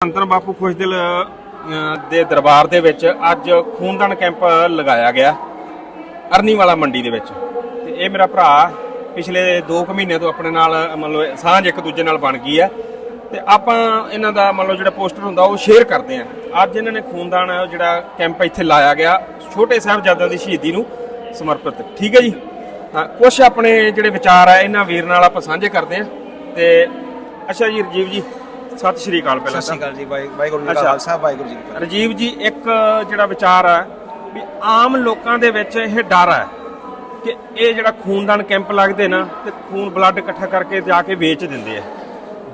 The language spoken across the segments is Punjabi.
ਅੰਤਰ ਬਾਪੂ ਖੁਸ਼ਦਿਲ ਅ, ਦੇ ਦਰਬਾਰ ਦੇ ਵਿੱਚ ਅੱਜ ਖੂਨਦਾਨ ਕੈਂਪ ਲਗਾਇਆ ਗਿਆ ਅਰਨੀਵਾਲਾ ਮੰਡੀ ਦੇ ਵਿੱਚ। ਤੇ ਇਹ ਮੇਰਾ ਭਰਾ ਪਿਛਲੇ 2 ਕੁ ਮਹੀਨੇ ਤੋਂ ਆਪਣੇ ਨਾਲ ਮਤਲਬ ਸਾਂਝ ਇੱਕ ਦੂਜੇ ਨਾਲ ਬਣ ਗਈ ਹੈ। ਤੇ ਆਪਾਂ ਇਹਨਾਂ ਦਾ ਮਤਲਬ ਜਿਹੜਾ ਪੋਸਟਰ ਹੁੰਦਾ ਉਹ ਸ਼ੇਅਰ ਕਰਦੇ ਆਂ ਅੱਜ ਇਹਨਾਂ ਨੇ ਖੂਨਦਾਨ ਜਿਹੜਾ ਕੈਂਪ ਇੱਥੇ ਲਾਇਆ ਗਿਆ ਛੋਟੇ ਸਾਹਿਬਜ਼ਾਦਿਆਂ ਦੀ ਸ਼ਹੀਦੀ ਨੂੰ ਸਮਰਪਿਤ। ਠੀਕ ਹੈ ਜੀ? ਹਾਂ ਕੁਝ ਆਪਣੇ ਜਿਹੜੇ ਵਿਚਾਰ ਆ ਇਹਨਾਂ ਵੀਰ ਨਾਲ ਆਪਾਂ ਸਾਂਝੇ ਕਰਦੇ ਆਂ ਤੇ ਅੱਛਾ ਜੀ ਰਜੀਵ ਜੀ ਸਤਿ ਸ਼੍ਰੀ ਅਕਾਲ ਪਹਿਲਾਂ ਸਤਿ ਸ਼੍ਰੀ ਅਕਾਲ ਜੀ ਵਾਹਿ- ਵਾਹਿਗੁਰੂ ਜੀ। ਕਾ ਖਾਲਸਾ ਵਾਹਿਗੁਰੂ ਜੀ ਕੀ ਫਤਿਹ। ਰਜੀਵ ਜੀ ਇੱਕ ਜਿਹੜਾ ਵਿਚਾਰ ਹੈ ਵੀ ਆਮ ਲੋਕਾਂ ਦੇ ਵਿੱਚ ਇਹ ਡਰ ਹੈ ਕਿ ਇਹ ਜਿਹੜਾ ਖੂਨਦਾਨ ਕੈਂਪ ਲੱਗਦੇ ਨਾ ਤੇ ਖੂਨ ਬਲੱਡ ਇਕੱਠਾ ਕਰਕੇ ਜਾ ਕੇ ਵੇਚ ਦਿੰਦੇ ਆ।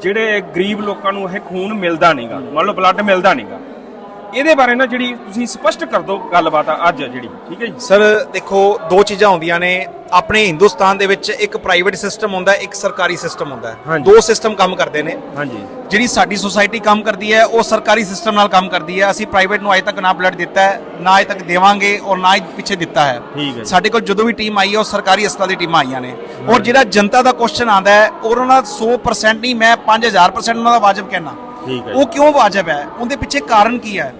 ਜਿਹੜੇ ਗਰੀਬ ਲੋਕਾਂ ਨੂੰ ਇਹ ਖੂਨ ਮਿਲਦਾ ਨਹੀਂਗਾ ਮੰਨ ਲਓ ਬਲੱਡ ਮਿਲਦਾ ਨਹੀਂਗਾ ਇਹਦੇ ਬਾਰੇ ਨਾ ਜਿਹੜੀ ਤੁਸੀਂ ਸਪਸ਼ਟ ਕਰ ਦਿਓ ਗੱਲਬਾਤ ਅੱਜ ਜਿਹੜੀ ਠੀਕ ਹੈ ਜੀ? ਸਰ ਦੇਖੋ ਦੋ ਚੀਜ਼ਾਂ ਹੁੰਦੀਆਂ ਨੇ। ਆਪਣੇ ਹਿੰਦੁਸਤਾਨ ਦੇ ਵਿੱਚ ਇੱਕ ਪ੍ਰਾਈਵੇਟ ਸਿਸਟਮ ਹੁੰਦਾ ਇੱਕ ਸਰਕਾਰੀ ਸਿਸਟਮ ਹੁੰਦਾ। ਦੋ ਸਿਸਟਮ ਕੰਮ ਕਰਦੇ ਨੇ। ਹਾਂਜੀ। ਜਿਹੜੀ ਸਾਡੀ ਸੁਸਾਇਟੀ ਕੰਮ ਕਰਦੀ ਹੈ ਉਹ ਸਰਕਾਰੀ ਸਿਸਟਮ ਨਾਲ ਕੰਮ ਕਰਦੀ ਹੈ। ਅਸੀਂ ਪ੍ਰਾਈਵੇਟ ਨੂੰ ਅਜੇ ਤੱਕ ਨਾ ਬਲੱਡ ਦਿੱਤਾ ਹੈ ਨਾ ਅਜੇ ਤੱਕ ਦੇਵਾਂਗੇ ਔਰ ਨਾ ਹੀ ਪਿੱਛੇ ਦਿੱਤਾ ਹੈ। ਸਾਡੇ ਕੋਲ ਜਦੋਂ ਵੀ ਟੀਮ ਆਈ ਹੈ ਉਹ ਸਰਕਾਰੀ ਹਸਪਤਾਲ ਦੀ ਟੀਮਾਂ ਆਈਆਂ ਨੇ। ਔਰ ਜਿਹੜਾ ਜਨਤਾ ਦਾ ਕੁਐਸਚਨ ਆਉਂਦਾ ਹੈ ਉਹਨਾਂ ਦਾ 100% ਨਹੀਂ ਮੈਂ 5000% ਉਹਨਾਂ ਦਾ ਵਾਜਬ ਕਹਿਣਾ ਉਹ ਕਿਉਂ ਵਾਜਬ ਹੈ? ਉਹਦੇ ਪਿੱਛੇ ਕਾਰਨ ਕੀ ਹੈ?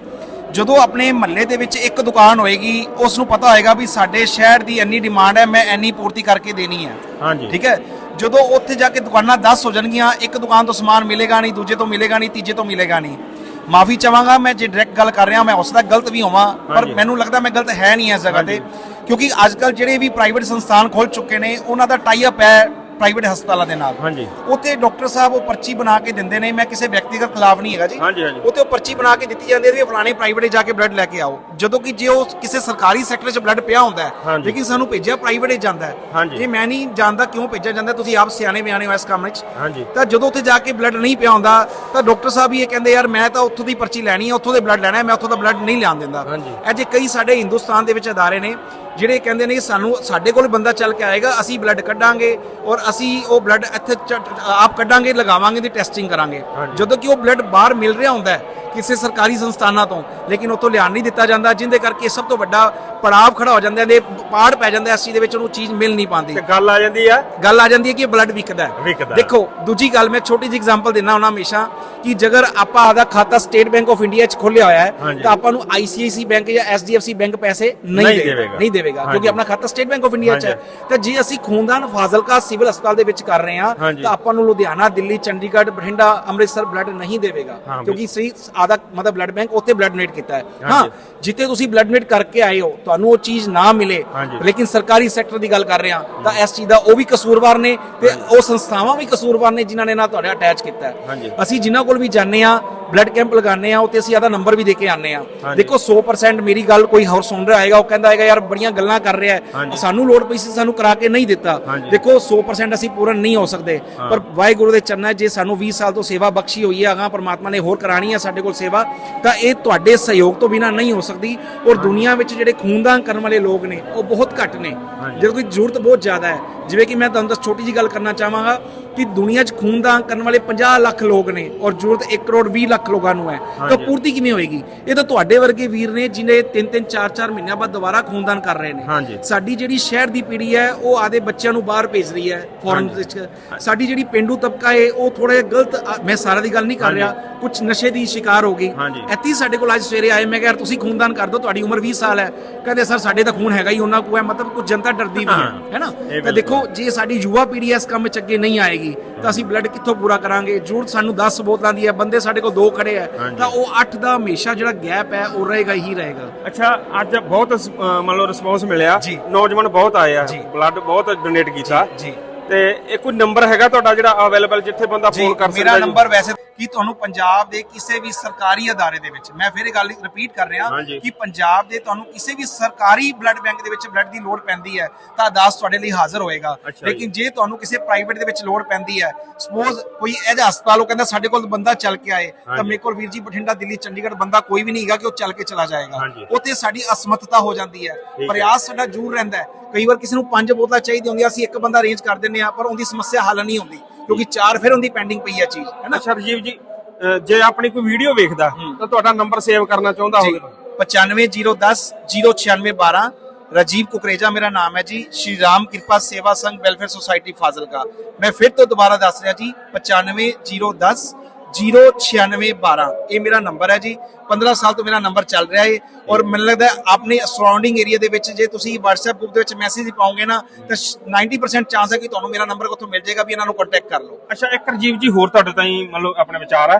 ਜਦੋਂ ਆਪਣੇ ਮਹੱਲੇ ਦੇ ਵਿੱਚ ਇੱਕ ਦੁਕਾਨ ਹੋਏਗੀ ਉਸ ਨੂੰ ਪਤਾ ਹੋਏਗਾ ਵੀ ਸਾਡੇ ਸ਼ਹਿਰ ਦੀ ਇੰਨੀ ਡਿਮਾਂਡ ਹੈ ਮੈਂ ਇੰਨੀ ਪੂਰਤੀ ਕਰਕੇ ਦੇਣੀ ਹੈ। ਹਾਂਜੀ। ਠੀਕ ਹੈ? ਜਦੋਂ ਉੱਥੇ ਜਾ ਕੇ ਦੁਕਾਨਾਂ 10 ਹੋ ਜਾਣਗੀਆਂ ਇੱਕ ਦੁਕਾਨ ਤੋਂ ਸਮਾਨ ਮਿਲੇਗਾ ਨਹੀਂ ਦੂਜੇ ਤੋਂ ਮਿਲੇਗਾ ਨਹੀਂ ਤੀਜੇ ਤੋਂ ਮਿਲੇਗਾ ਨਹੀਂ। ਮਾਫੀ ਚਾਹਾਂਗਾ ਮੈਂ ਜੇ ਡਾਇਰੈਕਟ ਗੱਲ ਕਰ ਰਿਹਾ ਮੈਂ ਉਸ ਦਾ ਗਲਤ ਵੀ ਹੋਵਾਂ ਪਰ। ਮੈਨੂੰ ਲੱਗਦਾ ਮੈਂ ਗਲਤ ਹੈ ਨਹੀਂ ਇਸ ਜਗ੍ਹਾ ਤੇ। ਕਿਉਂਕਿ ਅੱਜ ਕੱਲ ਜਿਹੜੇ ਵੀ ਪ੍ਰਾਈਵੇਟ ਸੰਸਥਾਨ ਖੋਲ ਚੁੱਕੇ ਨੇ ਉਹਨਾਂ ਦਾ ਟਾਈ ਅਪ ਹੈ ਪ੍ਰਾਈਵੇਟ ਹਸਪਤਾਲਾਂ ਦੇ ਨਾਲ ਹਾਂਜੀ ਉੱਥੇ ਡਾਕਟਰ ਸਾਹਿਬ ਉਹ ਪਰਚੀ ਬਣਾ ਕੇ ਦਿੰਦੇ ਨੇ ਮੈਂ ਕਿਸੇ ਵਿਅਕਤੀਗਤ ਖਿਲਾਫ ਨਹੀਂ ਹੈਗਾ ਜੀ ਹਾਂਜੀ, ਹਾਂਜੀ। ਉੱਥੇ ਉਹ ਪਰਚੀ ਬਣਾ ਕੇ ਦਿੱਤੀ ਜਾਂਦੀ ਹੈ ਵੀ ਫਲਾਣੇ ਪ੍ਰਾਈਵੇਟ ਜਾ ਕੇ ਬਲੱਡ ਲੈ ਕੇ ਆਓ ਜਦੋਂ ਕਿ ਜੇ ਉਹ ਕਿਸੇ ਸਰਕਾਰੀ ਸੈਕਟਰ 'ਚ ਬਲੱਡ ਪਿਆ ਹੁੰਦਾ ਹੈ ਹਾਂਜੀ। ਲੇਕਿਨ ਸਾਨੂੰ ਭੇਜਿਆ ਪ੍ਰਾਈਵੇਟ 'ਚ ਜਾਂਦਾ ਹੈ ਹਾਂਜੀ। ਇਹ ਮੈਂ ਨਹੀਂ ਜਾਣਦਾ ਕਿਉਂ ਭੇਜਿਆ ਜਾਂਦਾ ਤੁਸੀਂ ਆਪ ਸਿਆਣੇ ਬਿਆਣੇ ਹੋ ਇਸ ਕੰਮ 'ਚ ਹਾਂਜੀ ਤਾਂ ਜਦੋਂ ਉੱਥੇ ਜਾ ਕੇ ਬਲੱਡ ਨਹੀਂ ਪਿਆ ਹੁੰਦਾ ਤਾਂ ਡਾਕਟਰ ਸਾਹਿਬ ਵੀ ਇਹ ਕਹਿੰਦੇ ਯਾਰ ਮੈਂ ਤਾਂ ਉੱਥੋਂ ਦੀ ਪਰਚੀ ਲੈਣੀ ਹੈ ਉੱਥੋਂ ਦੇ ਬਲੱਡ ਲੈਣਾ ਹੈ ਮੈਂ ਉੱਥੋਂ ਦਾ ਬਲੱਡ ਨਹੀਂ ਲਿਆਉਣ ਦਿੰਦਾ ਹਾਂਜੀ। ਇਹ ਜੇ ਕਈ ਸਾਡੇ ਹਿੰਦੁਸਤਾਨ ਦੇ ਵਿੱਚ ਅਦਾਰੇ ਨੇ ਜਿਹੜੇ ਕਹਿੰਦੇ ਨੇ ਸਾਨੂੰ ਸਾਡੇ ਕੋਲ ਬੰਦਾ ਚੱਲ ਕੇ ਆਏਗਾ ਅਸੀਂ ਬਲੱਡ ਕੱਢਾਂਗੇ ਔਰ ਅਸੀਂ ਉਹ ਬਲੱਡ ਇੱਥੇ ਆਪ ਕੱਢਾਂਗੇ ਲਗਾਵਾਂਗੇ ਦੀ ਟੈਸਟਿੰਗ ਕਰਾਂਗੇ। ਜਦੋਂ ਕਿ ਉਹ ਬਲੱਡ ਬਾਹਰ ਮਿਲ ਰਿਹਾ ਹੁੰਦਾ ਹੈ ਕਿਸੇ ਸਰਕਾਰੀ ਸੰਸਥਾਨਾਂ ਤੋਂ ਲੇਕਿਨ ਉੱਥੋਂ ਲਿਆਣ ਨਹੀਂ ਦਿੱਤਾ ਜਾਂਦਾ ਜਿੰਦੇ ਕਰਕੇ ਸਭ ਤੋਂ ਵੱਡਾ ਪੜਾਵ ਖੜਾ ਹੋ ਜਾਂਦਾ ਹੈ ਪਾੜ ਪੈ ਜਾਂਦਾ ਚੀਜ਼ ਦੇ ਵਿੱਚ ਉਹਨੂੰ ਚੀਜ਼ ਮਿਲ ਨਹੀਂ ਪਾਉਂਦੀ ਤੇ ਗੱਲ ਆ ਜਾਂਦੀ ਆ ਗੱਲ ਆ ਜਾਂਦੀ ਹੈ ਕਿ ਬਲੱਡ ਵਿਕਦਾ ਹੈ। ਦੇਖੋ ਦੂਜੀ ਗੱਲ ਮੈਂ ਛੋਟੀ ਜਿਹੀ ਐਗਜ਼ਾਮਪਲ ਦਿੰਦਾ ਹਾਂ ਹਮੇਸ਼ਾ ਕਿ ਜੇਕਰ ਆਪਾਂ ਆਦਾ ਖਾਤਾ ਸਟੇਟ ਬੈਂਕ ਆਫ ਇੰਡੀਆ 'ਚ ਖੋਲਿਆ ਹੋਇਆ ਹੈ। ਤਾਂ ਆਪਾਂ ਨੂੰ ICICI ਬੈਂਕ ਜਾਂ SDFC ਬੈਂਕ ਪੈਸੇ ਨਹੀਂ ਦੇਵੇਗਾ। ਨਹੀਂ ਦੇਵੇਗਾ। ਕਿਉਂਕਿ ਆਪਣਾ ਖਾਤਾ ਸਟੇਟ ਬੈਂਕ ਆਫ ਇੰਡੀਆ 'ਚ ਹੈ ਤਾਂ ਜੇ ਅਸੀਂ ਖੂਨਦਾਨ ਫਾਜ਼ਿਲਕਾ ਸਿਵਲ ਹਸਪਤਾਲ ਦੇ ਵਿੱਚ ਕਰ ਰਹੇ ਹਾਂ। ਤਾਂ ਆਪਾਂ ਨੂੰ ਲੁਧਿਆਣਾ ਦਿੱਲੀ ਚੰਡੀਗੜ੍ਹ ਬਠਿੰਡਾ ਅੰਮ੍ਰਿਤਸਰ ਬਲੱਡ ਨਹੀਂ ਦੇਵੇਗਾ ਕਿਉਂਕਿ ਸ੍ਰੀ ਆਦਾ ਮਤਲਬ ਬਲੱਡ ਬੈਂਕ ਉੱਥੇ ਬਲੱਡ ਡੋਨੇਟ ਕੀਤਾ ਹੈ ਹਾਂ। ਜਿੱਥੇ ਤੁਸੀਂ ਬਲੱਡ ਡੋਨੇਟ ਕਰਕੇ ਆਏ ਹੋ ਤੁਹਾਨੂੰ ਉਹ ਚੀਜ਼ ਨਾ ਮਿਲੇ। ਲੇਕਿਨ ਸਰਕਾਰੀ ਸੈਕਟਰ ਦੀ ਗੱਲ ਕਰ ਰਹੇ ਹਾਂ ਤਾਂ ਇਸ ਚੀਜ਼ ਦਾ ਉਹ ਵੀ ਕਸੂਰਵਾਰ ਨੇ ਤੇ ਉਹ ਸੰਸਥਾਵਾਂ ਵੀ ਕਸੂਰਵਾਰ ਨੇ ਜਿਨ੍ਹਾਂ ਨੇ ਨਾਲ ਤੁਹਾਡੇ ਅਟੈਚ ਕੀਤਾ। ਹੈ ਅਸੀਂ ਜਿਨ੍ਹਾਂ ਕੋਲ ਵੀ ਜਾਂਦੇ ਆ ਬਲੱਡ ਕੈਂਪ ਲਗਾਉਂਦੇ ਆ ਉੱਥੇ ਅਸੀਂ ਆਦਾ ਨੰਬਰ ਵੀ ਦੇ ਕੇ ਆਉਂਦੇ ਆ। ਦੇਖੋ 100% ਮੇਰੀ ਗੱਲ ਕੋਈ ਹੋਰ ਸੁਣ ਰਿਹਾ ਆਏਗਾ ਉਹ ਕਹਿੰਦਾ ਆਏਗਾ ਯਾਰ ਬੜੀਆਂ ਗੱਲਾਂ ਕਰ ਰਿਹਾ ਹੈ। ਸਾਨੂੰ ਲੋੜ ਪਈ ਸੀ ਸਾਨੂੰ ਕਰਾ ਕੇ ਨਹੀਂ ਦਿੱਤਾ। ਦੇਖੋ 100% ਅਸੀਂ ਪੂਰਨ ਨਹੀਂ ਹੋ ਸਕਦੇ। ਪਰ ਵਾਹਿਗੁਰੂ ਦੇ ਚਰਨਾਂ ਜੇ ਸਾਨੂੰ 20 ਸਾਲ ਤੋਂ ਸੇਵਾ ਬਖਸ਼ੀ ਹੋਈ ਹੈ ਅਗਾਂ ਪਰਮਾਤਮਾ ਨੇ ਹੋਰ ਕਰਾਣੀ ਹੈ ਸਾਡੇ ਕੋਲ ਸੇਵਾ ਤਾਂ ਇਹ ਤੁਹਾਡੇ ਸਹਿਯੋਗ ਤੋਂ ਬਿਨਾ ਨਹੀਂ ਹੋ ਸਕਦੀ। ਔਰ ਦੁਨੀਆ ਵਿੱਚ ਜਿਹੜੇ ਖੂਨਦਾਨ ਕਰਨ ਵਾਲੇ ਲੋਕ ਨੇ ਉਹ ਬਹੁਤ ਘੱਟ ਨੇ। ਜਦੋਂ ਕੋਈ ਜ਼ਰੂਰਤ ਬਹੁਤ ਜ਼ਿਆਦਾ ਹੈ। ਜਿਵੇਂ ਕਿ ਮੈਂ ਤੁਹਾਨੂੰ ਦੱਸ ਛੋਟੀ ਜੀ ਗੱਲ ਕਰਨਾ ਚਾਹਾਂਗਾ। ਕਿ ਦੁਨੀਆ 'ਚ ਖੂਨਦਾਨ ਕਰਨ ਵਾਲੇ 50 ਲੱਖ ਲੋਕ ਨੇ ਔਰ ਜ਼ਰੂਰਤ 1 ਕਰੋੜ 20 ਲੱਖ ਲੋਕਾਂ ਨੂੰ ਹੈ। ਤਾਂ। ਪੂਰਤੀ ਕਿਵੇਂ ਹੋਏਗੀ? ਇਹ ਤਾਂ ਤੁਹਾਡੇ ਵਰਗੇ ਵੀਰ ਨੇ ਜਿਨੇ 3-3 4-4 ਮਹੀਨਿਆਂ ਬਾਅਦ ਦੁਬਾਰਾ ਖੂਨਦਾਨ ਕਰ ਰਹੇ ਨੇ। ਸਾਡੀ ਜਿਹੜੀ ਸ਼ਹਿਰ ਦੀ ਪੀੜ੍ਹੀ ਹੈ ਉਹ ਆਦੇ ਬੱਚਿਆਂ ਨੂੰ ਬਾਹਰ ਭੇਜ ਰਹੀ ਹੈ ਫੋਰਨ। ਵਿੱਚ। ਸਾਡੀ ਜਿਹੜੀ ਪਿੰਡੂ ਤਬਕਾ ਹੈ ਉਹ ਥੋੜਾ ਗਲਤ ਮੈਂ ਸਾਰਾ ਦੀ ਗੱਲ ਨਹੀਂ ਕਰ ਰਿਹਾ। ਕੁਝ ਨਸ਼ੇ ਦੀ ਸ਼ਿਕਾਰ ਹੋ ਗਈ। ਇੱਥੇ ਸਾਡੇ ਕੋਲ ਅੱਜ ਸਵੇਰੇ ਆਏ ਮੈਂ ਕਿਹਾ ਯਾਰ ਤੁਸੀਂ ਖੂਨਦਾਨ ਕਰ ਦਿਓ ਤੁਹਾਡੀ ਉਮਰ 20 ਸਾਲ ਹੈ। ਕਹਿੰਦੇ ਸਰ ਸਾਡੇ ਤਾਂ ਖੂਨ ਹੈਗਾ ਹੀ ਉਹਨਾਂ ਕੋਲ ਹੈ। ਮਤਲਬ ਕੁਝ ਜਨਤਾ ਡਰਦੀ ਵੀ ਹੈ ਹਾਂ, ਹੈ ਨਾ? ਇਹ ਤਾਂ। ਦੇਖੋ ਜੇ ਸਾਡੀ ਯੁਵਾ ਪੀੜ੍ਹੀ ਇਸ ਕੰਮ ਵਿੱਚ ਅੱਗੇ ਨਹੀਂ ਆਏਗੀ ਤਾਂ ਅਸੀਂ ਬਲੱਡ ਕਿੱਥੋਂ ਪੂਰਾ ਕਰਾਂਗੇ ਜ਼ਰੂਰਤ ਸਾਨੂੰ 10 ਬੋਤਲਾਂ ਦੀ ਹੈ ਬੰਦੇ ਸਾਡੇ ਕੋਲ ਦੋ ਖੜੇ ਹੈ ਹਾਂਜੀ। ਤਾਂ ਉਹ 8 ਦਾ ਹਮੇਸ਼ਾ ਜਿਹੜਾ ਗੈਪ ਹੈ ਉਹ ਰਹੇਗਾ ਹੀ ਰਹੇਗਾ ਅੱਛਾ ਅੱਜ ਬਹੁਤ ਮੰਨ ਲਓ ਰਿਸਪੌਂਸ ਮਿਲਿਆ। ਨੌਜਵਾਨ ਬਹੁਤ ਆਏ ਆ। ਬਲੱਡ ਬਹੁਤ ਡੋਨੇਟ ਕੀਤਾ ਜੀ ਤੇ ਇਹ ਕੋਈ ਨੰਬਰ ਹੈਗਾ ਤੁਹਾਡਾ ਜਿਹੜਾ ਅਵੇਲੇਬਲ ਜਿੱਥੇ ਬੰਦਾ ਫੋਨ ਕਰ ਸਕਦਾ ਮੇਰਾ? ਨੰਬਰ ਵੈਸੇ ਕੀ ਤੁਹਾਨੂੰ ਪੰਜਾਬ ਦੇ ਕਿਸੇ ਵੀ ਸਰਕਾਰੀ ਅਦਾਰੇ ਦੇ ਵਿੱਚ ਮੈਂ ਫਿਰ ਇਹ ਗੱਲ ਰਿਪੀਟ ਕਰ ਰਿਹਾ। ਕਿ ਪੰਜਾਬ ਦੇ ਤੁਹਾਨੂੰ ਕਿਸੇ ਵੀ ਸਰਕਾਰੀ ਬਲੱਡ ਬੈਂਕ ਦੇ ਵਿੱਚ ਬਲੱਡ ਦੀ ਲੋੜ ਪੈਂਦੀ ਹੈ ਤਾਂ ਅਦਾਸ ਤੁਹਾਡੇ ਲਈ ਹਾਜ਼ਰ ਹੋਏਗਾ। ਲੇਕਿਨ ਜੇ ਤੁਹਾਨੂੰ ਕਿਸੇ ਪ੍ਰਾਈਵੇਟ ਦੇ ਵਿੱਚ ਲੋੜ ਪੈਂਦੀ ਹੈ ਸਪੋਜ਼ ਕੋਈ ਇਹ ਜਿਹਾ ਹਸਪਤਾਲ ਉਹ ਕਹਿੰਦਾ ਸਾਡੇ ਕੋਲ ਬੰਦਾ ਚੱਲ ਕੇ ਆਏ ਤਾਂ। ਮੇਰੇ ਕੋਲ ਵੀਰ ਜੀ ਬਠਿੰਡਾ ਦਿੱਲੀ ਚੰਡੀਗੜ੍ਹ ਬੰਦਾ ਕੋਈ ਵੀ ਨਹੀਂ ਹੈਗਾ ਕਿ ਉਹ ਚੱਲ ਕੇ ਚਲਾ ਜਾਏਗਾ। ਉੱਥੇ ਸਾਡੀ ਅਸਮਰਥਤਾ ਹੋ ਜਾਂਦੀ ਹੈ। ਪ੍ਰਯਾਸ ਸਾਡਾ ਜ਼ਰੂਰ ਰਹਿੰਦਾ ਹੈ ਕਈ ਵਾਰ ਕਿਸੇ ਨੂੰ ਪੰਜ ਬੋਤਲਾਂ ਚਾਹੀਦੀ ਹੁੰਦੀਆਂ ਅਸੀਂ ਇੱਕ ਬੰਦਾ ਅਰੇਂਜ ਕਰ ਦਿੰਦੇ ਆ ਪਰ ਉਹਦੀ ਸਮੱਸਿਆ ਹੱਲ ਨਹੀਂ ਹੁੰਦੀ ਕਿਉਂਕਿ ਚਾਰ ਫਿਰ ਉਹਦੀ ਪੈਂਡਿੰਗ ਪਈ ਹੈ ਚੀਜ਼ ਹੈ ਨਾ? ਅੱਛਾ ਰਜੀਵ ਜੀ ਅਹ ਜੇ ਆਪਣੀ ਕੋਈ ਵੀਡੀਓ ਵੇਖਦਾ ਤਾਂ ਤੁਹਾਡਾ ਨੰਬਰ ਸੇਵ ਕਰਨਾ ਚਾਹੁੰਦਾ ਹੋਵੇ 95010 09612 ਰਾਜੀਵ ਕੁਕਰੇਜਾ ਮੇਰਾ ਨਾਮ ਹੈ ਜੀ। ਸ਼੍ਰੀ ਰਾਮ ਕਿਰਪਾ ਸੇਵਾ ਸੰਘ ਵੈਲਫੇਅਰ ਸੁਸਾਇਟੀ ਫਾਜ਼ਿਲਕਾ। ਮੈਂ ਫਿਰ ਤੋਂ ਦੁਬਾਰਾ ਦੱਸ ਰਿਹਾ ਜੀ 95010 09612 ਇਹ ਮੇਰਾ ਨੰਬਰ ਹੈ ਜੀ। 15 ਸਾਲ ਤੋਂ ਮੇਰਾ ਨੰਬਰ ਚੱਲ ਰਿਹਾ ਹੈ ਔਰ ਮੈਨੂੰ ਲੱਗਦਾ ਹੈ ਆਪਣੇ ਸਰਾਊਂਡਿੰਗ ਏਰੀਆ ਦੇ ਵਿੱਚ ਜੇ ਤੁਸੀਂ WhatsApp ਗਰੁੱਪ ਦੇ ਵਿੱਚ ਮੈਸੇਜ ਪਾਓਗੇ ਨਾ ਤਾਂ 90% ਚਾਂਸ ਹੈ ਕਿ ਤੁਹਾਨੂੰ ਮੇਰਾ ਨੰਬਰ ਕਿੱਥੋਂ ਮਿਲ ਜਾਏਗਾ ਵੀ ਇਹਨਾਂ ਨੂੰ ਕੰਟੈਕਟ ਕਰ ਲਓ। ਅੱਛਾ ਇੱਕ ਰਜੀਵ ਜੀ ਹੋਰ ਤੁਹਾਡੇ ਤਾਈਂ ਮੰਨ ਲਓ ਆਪਣੇ ਵਿਚਾਰ ਆ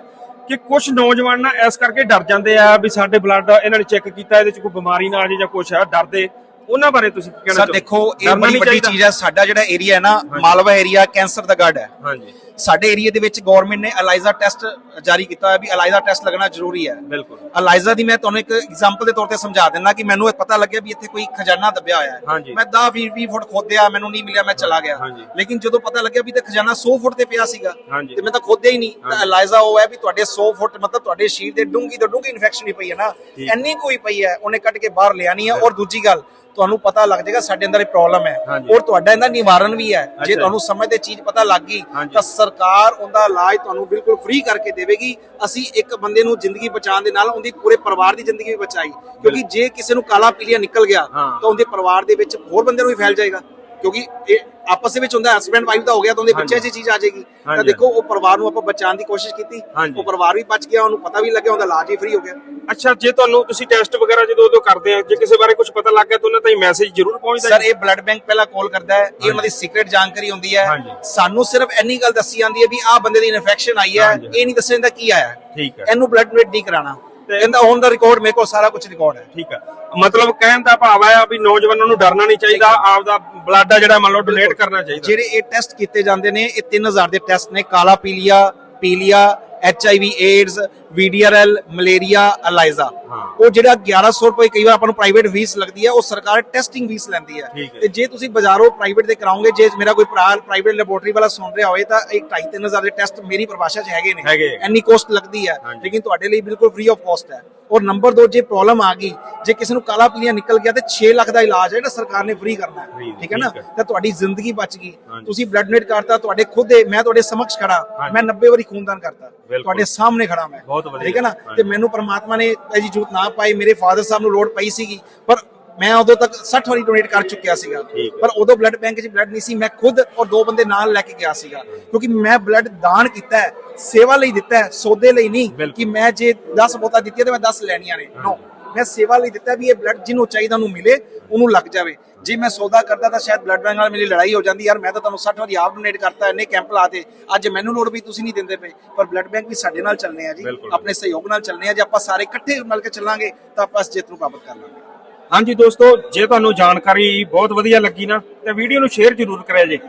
ਕਿ ਕੁਝ ਨੌਜਵਾਨ ਨਾ ਇਸ ਕਰਕੇ ਡਰ ਜਾਂਦੇ ਆ ਵੀ ਸਾਡੇ ਬਲੱਡ ਇਹਨਾਂ ਨੇ ਚੈੱਕ ਕੀਤਾ ਇਹਦੇ ਚ ਕੋਈ ਬਿਮਾਰੀ ਨਾ ਆ ਜੇ ਜਾਂ ਕੁਝ ਆ ਡਰਦੇ ਉਹਨਾਂ ਬਾਰੇ ਤੁਸੀਂ ਕੀ ਕਹਿਣਾ ਸਰ ਚਾਹੋਗੇ? ਦੇਖੋ ਇਹ ਡਰਨਾ ਬੜੀ ਨਹੀਂ ਵੱਡੀ ਚਾਹੀਦਾ? ਚੀਜ਼ ਹੈ ਸਾਡਾ ਜਿਹੜਾ ਏਰੀਆ ਹੈ ਨਾ ਮਾਲਵਾ ਏਰੀਆ ਕੈਂਸਰ ਦਾ ਗੜ ਹੈ ਹਾਂਜੀ ਸਾਡੇ ਏਰੀਆ ਦੇ ਵਿੱਚ ਗਵਰਨਮੈਂਟ ਨੇ ਅਲਾਈਜ਼ਾ ਟੈਸਟ ਜਾਰੀ ਕੀਤਾ ਹੋਇਆ ਵੀ ਅਲਾਈਜ਼ਾ ਟੈਸਟ ਲੱਗਣਾ ਜ਼ਰੂਰੀ ਹੈ ਬਿਲਕੁਲ ਅਲਾਈਜ਼ਾ ਦੀ ਮੈਂ ਤੁਹਾਨੂੰ ਇੱਕ ਐਗਜ਼ਾਮਪਲ ਦੇ ਤੌਰ ਤੇ ਸਮਝਾ ਦਿੰਦਾ ਕਿ ਮੈਨੂੰ ਇਹ ਪਤਾ ਲੱਗਿਆ ਵੀ ਇੱਥੇ ਕੋਈ ਖਜ਼ਾਨਾ ਦੱਬਿਆ ਹੋਇਆ ਹੈ। ਮੈਂ 10 20 20 ਫੁੱਟ ਖੋਦਿਆ ਮੈਨੂੰ ਨਹੀਂ ਮਿਲਿਆ ਮੈਂ ਚਲਾ ਗਿਆ ਹਾਂਜੀ। ਲੇਕਿਨ ਜਦੋਂ ਪਤਾ ਲੱਗਿਆ ਵੀ ਤੇ ਖਜ਼ਾਨਾ 100 ਫੁੱਟ ਤੇ ਪਿਆ ਸੀਗਾ ਹਾਂਜੀ। ਤੇ ਮੈਂ ਤਾਂ ਖੋਦਿਆ ਹੀ ਨਹੀਂ ਤਾਂ ਅਲਾਈਜ਼ਾ ਉਹ ਹੈ ਵੀ ਤੁਹਾਡੇ 100 ਫੁੱਟ ਮਤਲਬ ਤੁਹਾਡੇ ਸਰੀਰ ਦੇ ਡੂੰਗੀ ਤੋਂ ਡੂੰਗੀ ਇਨਫੈਕਸ਼ਨ ਹੀ ਪਈ ਹੈ ਨਾ ਠੀਕ। ਇੰਨੀ ਕੋਈ ਪਈ ਹੈ ਉਹਨੇ ਕੱਢ ਕੇ ਬਾਹਰ ਲਿਆਣੀ ਹੈ ਔਰ ਦੂਜੀ ਗੱਲ ਤੁਹਾਨੂੰ ਪਤਾ ਲੱਗ ਜਾਏਗਾ ਸਾਡੇ ਅੰਦਰ ਇਹ ਪ੍ਰੋਬਲਮ ਹੈ। ਔਰ ਤੁਹਾਡਾ ਇਹਦਾ ਨਿਵਾਰਨ ਵੀ ਹੈ ਜੇ। ਤੁਹਾਨੂੰ ਸਮਝ ਤੇ ਚੀਜ਼ ਪਤਾ ਲੱਗ ਗਈ। ਤਾਂ ਸਰਕਾਰ ਉਹਦਾ ਇਲਾਜ ਤੁਹਾਨੂੰ ਬਿਲਕੁਲ ਫ੍ਰੀ ਕਰਕੇ ਦੇਵੇਗੀ ਅਸੀਂ ਇੱਕ ਬੰਦੇ ਨੂੰ ਜ਼ਿੰਦਗੀ ਬਚਾਉਣ ਦੇ ਨਾਲ ਉਹਦੀ ਪੂਰੇ ਪਰਿਵਾਰ ਦੀ ਜ਼ਿੰਦਗੀ ਵੀ ਬਚਾਈ ਕਿਉਂਕਿ ਜੇ ਕਿਸੇ ਨੂੰ ਕਾਲਾ ਪੀਲੀਆ ਨਿਕਲ ਗਿਆ। ਤਾਂ ਉਹਦੇ ਪਰਿਵਾਰ ਦੇ ਵਿੱਚ ਹੋਰ ਬੰਦੇ ਨੂੰ ਵੀ ਫੈਲ ਜਾਏਗਾ ਕਿਉਂਕਿ ਇਹ ਆਪਸ ਦੇ ਵਿੱਚ ਹੁੰਦਾ ਹਸਬੈਂਡ ਵਾਈਫ ਦਾ ਹੋ ਗਿਆ ਤਾਂ ਉਹਦੇ ਬੱਚੇ 'ਚ ਚੀਜ਼ ਆ ਜਾਏਗੀ ਤਾਂ। ਦੇਖੋ ਉਹ ਪਰਿਵਾਰ ਨੂੰ ਆਪਾਂ ਬਚਾਉਣ ਦੀ ਕੋਸ਼ਿਸ਼ ਕੀਤੀ। ਉਹ ਪਰਿਵਾਰ ਵੀ ਬਚ ਗਿਆ ਉਹਨੂੰ ਪਤਾ ਵੀ ਲੱਗਿਆ ਉਹਦਾ ਇਲਾਜ ਵੀ ਫ੍ਰੀ ਹੋ ਗਿਆ ਅੱਛਾ ਜੇ ਤੁਹਾਨੂੰ ਤੁਸੀਂ ਟੈਸਟ ਵਗੈਰਾ ਜਦੋਂ ਉਦੋਂ ਕਰਦੇ ਆ ਜੇ ਕਿਸੇ ਬਾਰੇ ਕੁਝ ਪਤਾ ਲੱਗ ਗਿਆ ਤਾਂ ਉਹਨਾਂ ਤਾਈਂ ਮੈਸੇਜ ਜ਼ਰੂਰ ਪਹੁੰਚਦਾ ਸਰ? ਇਹ ਬਲੱਡ ਬੈਂਕ ਪਹਿਲਾਂ ਕਾਲ ਕਰਦਾ ਹੈ ਇਹ ਉਹਨਾਂ ਦੀ ਸੀਕ੍ਰੀਟ ਜਾਣਕਾਰੀ ਹੁੰਦੀ ਹੈ। ਸਾਨੂੰ ਸਿਰਫ ਇੰਨੀ ਗੱਲ ਦੱਸੀ ਜਾਂਦੀ ਹੈ ਵੀ ਆਹ ਬੰਦੇ ਦੀ ਇਨਫੈਕਸ਼ਨ ਆਈ ਹੈ। ਇਹ ਨਹੀਂ ਦੱਸਿਆ ਜਾਂਦਾ ਕੀ ਆਇਆ। ਠੀਕ ਹੈ ਇਹਨੂੰ ਬਲੱਡ ਡੋਨੇਟ ਨਹੀਂ ਕਰਾਣਾ ਤੇ- ਇਹਦਾ ਔਨ ਦਾ ਰਿਕਾਰਡ ਮੇਰੇ ਕੋਲ ਸਾਰਾ ਕੁਝ ਰਿਕਾਰਡ ਹੈ। ਠੀਕ ਹੈ। ਮਤਲਬ ਕਹਿਣ ਦਾ ਭਾਵ ਆ ਵੀ ਨੌਜਵਾਨਾਂ ਨੂੰ ਡਰਨਾ ਨਹੀਂ ਚਾਹੀਦਾ ਆਪਦਾ ਬਲੱਡ ਆ ਜਿਹੜਾ ਮੰਨ ਲਓ ਡੋਨੇਟ ਕਰਨਾ ਚਾਹੀਦਾ। ਜਿਹੜੇ ਇਹ ਟੈਸਟ ਕੀਤੇ ਜਾਂਦੇ ਨੇ ਇਹ 3000 ਦੇ ਟੈਸਟ ਨੇ ਕਾਲਾ ਪੀਲੀਆ ਪੀਲੀਆ HIV AIDS VDRL malaria ELISA. ਉਹ ਜਿਹੜਾ 1100 ਰੁਪਏ ਕਈ ਵਾਰ ਆਪਾਂ ਨੂੰ ਪ੍ਰਾਈਵੇਟ ਫੀਸ ਲੱਗਦੀ ਹੈ ਉਹ ਸਰਕਾਰ ਟੈਸਟਿੰਗ ਫੀਸ ਲੈਂਦੀ ਹੈ। ਤੇ ਜੇ ਤੁਸੀਂ ਬਾਜ਼ਾਰੋਂ ਪ੍ਰਾਈਵੇਟ ਦੇ ਕਰਾਓਗੇ ਜੇ ਮੇਰਾ ਕੋਈ ਪ੍ਰਾਈਵੇਟ ਲੈਬੋਰਟਰੀ ਵਾਲਾ ਸੁਣ ਰਿਹਾ ਹੋਵੇ ਤਾਂ ਇੱਕ 2.5-3000 ਦੇ ਟੈਸਟ ਮੇਰੀ ਪਰਿਭਾਸ਼ਾ 'ਚ ਹੈਗੇ ਨੇ। ਇੰਨੀ ਕੋਸਟ ਲੱਗਦੀ ਹੈ। ਲੇਕਿਨ ਤੁਹਾਡੇ ਲਈ ਬਿਲਕੁਲ ਫ੍ਰੀ ਆਫ ਕਾਸਟ ਹੈ ਔਰ ਨੰਬਰ 2 ਜੇ ਪ੍ਰੋਬਲਮ ਆ ਗਈ ਜੇ ਕਿਸੇ ਨੂੰ ਕਾਲਾ ਪੀਲੀਆ ਨਿਕਲ ਗਿਆ ਤੇ 6 ਲੱਖ ਦਾ ਇਲਾਜ ਹੈ ਜਿਹੜਾ ਸਰਕਾਰ ਨੇ ਫ੍ਰੀ ਕਰਨਾ ਹੈ ਠੀਕ ਹੈ ਨਾ। ਤਾਂ ਤੁਹਾਡੀ ਜ਼ਿੰਦਗੀ ਬਚ ਗਈ। ਤੁਸੀਂ ਬਲੱਡ ਡੋਨੇਟ ਕਰਤਾ ਤੁਹਾਡੇ ਖੁਦ ਦੇ ਮੈਂ ਤੁਹਾਡੇ ਸਮਕਸ਼ ਖੜਾ। ਮੈਂ 90 ਵਾਰੀ ਖੂਨਦਾਨ ਕਰਤਾ। ਤੁਹਾਡੇ ਸਾਹਮਣੇ ਖੜਾ ਮੈਂ। ਠੀਕ ਹੈ ਨਾ। ਤੇ ਮੈਨੂੰ ਪ੍ਰਮਾਤਮਾ ਨੇ ਐਜੀ ਜੂਤ ਨਾ ਪਾਈ ਮੇਰੇ ਫਾਦਰ ਸਾਹਿਬ ਨੂੰ ਲੋੜ ਪਈ ਸੀਗੀ ਪਰ ਮੈਂ ਉਦੋਂ ਤੱਕ 60 ਵਾਰੀ ਡੋਨੇਟ ਕਰ ਚੁੱਕਿਆ ਸੀਗਾ। ਪਰ ਉਦੋਂ ਬਲੱਡ ਬੈਂਕ 'ਚ ਬਲੱਡ ਨਹੀਂ ਸੀ ਮੈਂ ਖੁਦ ਔਰ ਦੋ ਬੰਦੇ ਨਾਲ ਲੈ ਕੇ ਗਿਆ ਸੀਗਾ। ਕਿਉਂਕਿ ਮੈਂ ਬਲੱਡ ਦਾਨ ਕੀਤਾ ਹੈ ਸੇਵਾ ਲਈ ਦਿੱਤਾ ਹੈ ਸੌਦੇ ਲਈ ਨਹੀਂ। ਕਿ ਮੈਂ ਜੇ 10 ਬੋਤਲਾਂ ਦਿੱਤੀਆਂ ਤੇ ਮੈਂ 10 ਲੈਣੀਆਂ ਨੇ। ਨੋ ਮੈਂ ਸੇਵਾ ਲਈ ਦਿੱਤਾ ਵੀ ਇਹ ਬਲੱਡ ਜਿਹਨੂੰ ਚਾਹੀਦਾ ਉਹਨੂੰ ਮਿਲੇ ਉਹਨੂੰ ਲੱਗ ਜਾਵੇ। ਜੇ ਮੈਂ ਸੌਦਾ ਕਰਦਾ ਤਾਂ ਸ਼ਾਇਦ ਬਲੱਡ ਬੈਂਕ ਨਾਲ ਮੇਰੀ ਲੜਾਈ ਹੋ ਜਾਂਦੀ ਯਾਰ ਮੈਂ ਤਾਂ ਤੁਹਾਨੂੰ 60 ਵਾਰੀ ਆਪ ਡੋਨੇਟ ਕਰਤਾ ਇੰਨੇ ਕੈਂਪ ਲਾਤੇ ਅੱਜ ਮੈਨੂੰ ਲੋੜ ਵੀ ਤੁਸੀਂ ਨਹੀਂ ਦਿੰਦੇ ਪਏ। ਪਰ ਬਲੱਡ ਬੈਂਕ ਵੀ ਸਾਡੇ ਨਾਲ ਚੱਲਨੇ ਆ ਜੀ। ਆਪਣੇ ਸਹਿਯੋਗ ਨਾਲ ਚੱਲਨੇ ਆ। ਜੇ ਆਪਾਂ ਸਾਰੇ ਇਕੱਠੇ ਮਿਲ ਕੇ ਚੱਲਾਂਗੇ ਤਾਂ ਆਪਾਂ ਇਸ ਜਿੱਤ ਨੂੰ ਪ੍ਰਾਪਤ ਕਰ ਲਾਂਗੇ। ਹਾਂਜੀ ਦੋਸਤੋ, ਜੇ ਤੁਹਾਨੂੰ ਜਾਣਕਾਰੀ ਬਹੁਤ ਵਧੀਆ ਲੱਗੀ ਨਾ, ਤਾਂ ਵੀਡੀਓ ਨੂੰ ਸ਼ੇਅਰ ਜ਼ਰੂਰ ਕਰਿਆ ਜੇ।